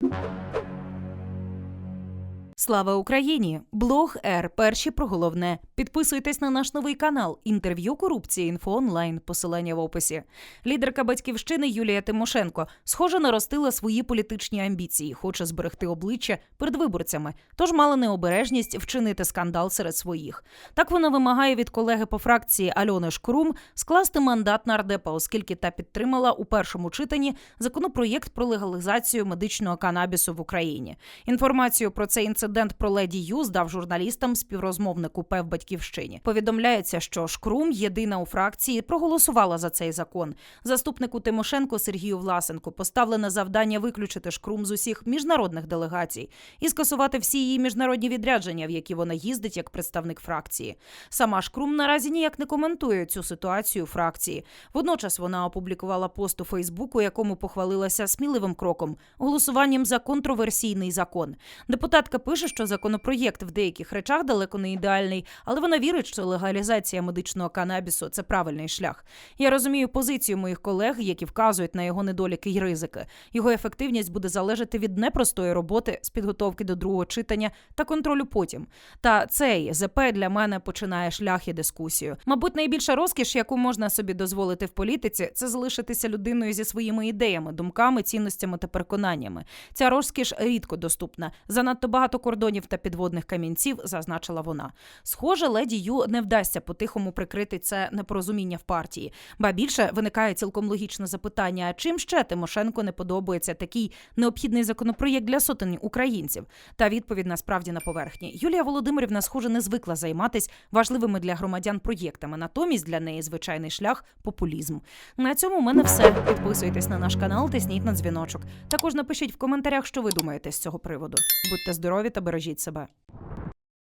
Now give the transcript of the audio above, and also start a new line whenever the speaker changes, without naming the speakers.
you Слава Україні! Блог Р. Перші про головне. Підписуйтесь на наш новий канал. Інтерв'ю корупції інфо онлайн. Посилання в описі. Лідерка батьківщини Юлія Тимошенко схоже наростила свої політичні амбіції, хоче зберегти обличчя перед виборцями. Тож мала необережність вчинити скандал серед своїх. Так вона вимагає від колеги по фракції Альони Шкрум скласти мандат нардепа, оскільки та підтримала у першому читанні законопроєкт про легалізацію медичного канабісу в Україні. Інформацію про цей інцидент про леді Ю здав журналістам співрозмовник УП в батьківщині. Повідомляється, що Шкрум, єдина у фракції, проголосувала за цей закон. Заступнику Тимошенко Сергію Власенку поставлене завдання виключити Шкрум з усіх міжнародних делегацій і скасувати всі її міжнародні відрядження, в які вона їздить як представник фракції. Сама Шкрум наразі ніяк не коментує цю ситуацію фракції. Водночас вона опублікувала пост у Фейсбуку, якому похвалилася сміливим кроком голосуванням за контроверсійний закон. Депутатка пише, що законопроєкт в деяких речах далеко не ідеальний, але вона вірить, що легалізація медичного канабісу це правильний шлях. Я розумію позицію моїх колег, які вказують на його недоліки й ризики. Його ефективність буде залежати від непростої роботи з підготовки до другого читання та контролю потім. Та цей ЗП для мене починає шлях і дискусію. Мабуть, найбільша розкіш, яку можна собі дозволити в політиці, це залишитися людиною зі своїми ідеями, думками, цінностями та переконаннями. Ця розкіш рідко доступна. Занадто багато кордонів та підводних камінців, зазначила вона. Схоже, леді Ю не вдасться по-тихому прикрити це непорозуміння в партії. Ба більше виникає цілком логічне запитання: а чим ще Тимошенко не подобається такий необхідний законопроєкт для сотень українців? Та відповідь насправді на поверхні. Юлія Володимирівна, схоже, не звикла займатися важливими для громадян проєктами. Натомість для неї звичайний шлях популізм. На цьому у мене все. Підписуйтесь на наш канал, тисніть на дзвіночок. Також напишіть в коментарях, що ви думаєте з цього приводу. Будьте здорові та бережіть себе.